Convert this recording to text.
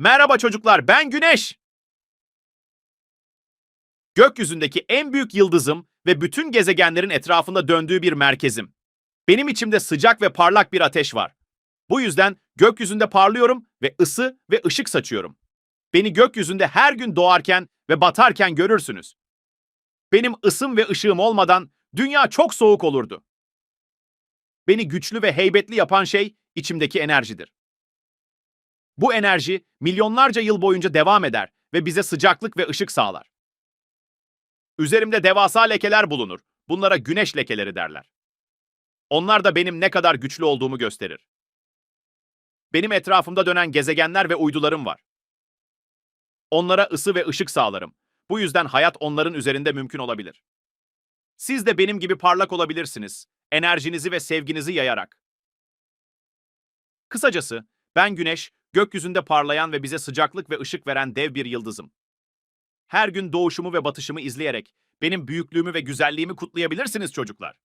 Merhaba çocuklar, ben Güneş. Gökyüzündeki en büyük yıldızım ve bütün gezegenlerin etrafında döndüğü bir merkezim. Benim içimde sıcak ve parlak bir ateş var. Bu yüzden gökyüzünde parlıyorum ve ısı ve ışık saçıyorum. Beni gökyüzünde her gün doğarken ve batarken görürsünüz. Benim ısım ve ışığım olmadan dünya çok soğuk olurdu. Beni güçlü ve heybetli yapan şey içimdeki enerjidir. Bu enerji milyonlarca yıl boyunca devam eder ve bize sıcaklık ve ışık sağlar. Üzerimde devasa lekeler bulunur. Bunlara güneş lekeleri derler. Onlar da benim ne kadar güçlü olduğumu gösterir. Benim etrafımda dönen gezegenler ve uydularım var. Onlara ısı ve ışık sağlarım. Bu yüzden hayat onların üzerinde mümkün olabilir. Siz de benim gibi parlak olabilirsiniz. Enerjinizi ve sevginizi yayarak. Kısacası, ben güneş, gökyüzünde parlayan ve bize sıcaklık ve ışık veren dev bir yıldızım. Her gün doğuşumu ve batışımı izleyerek benim büyüklüğümü ve güzelliğimi kutlayabilirsiniz çocuklar.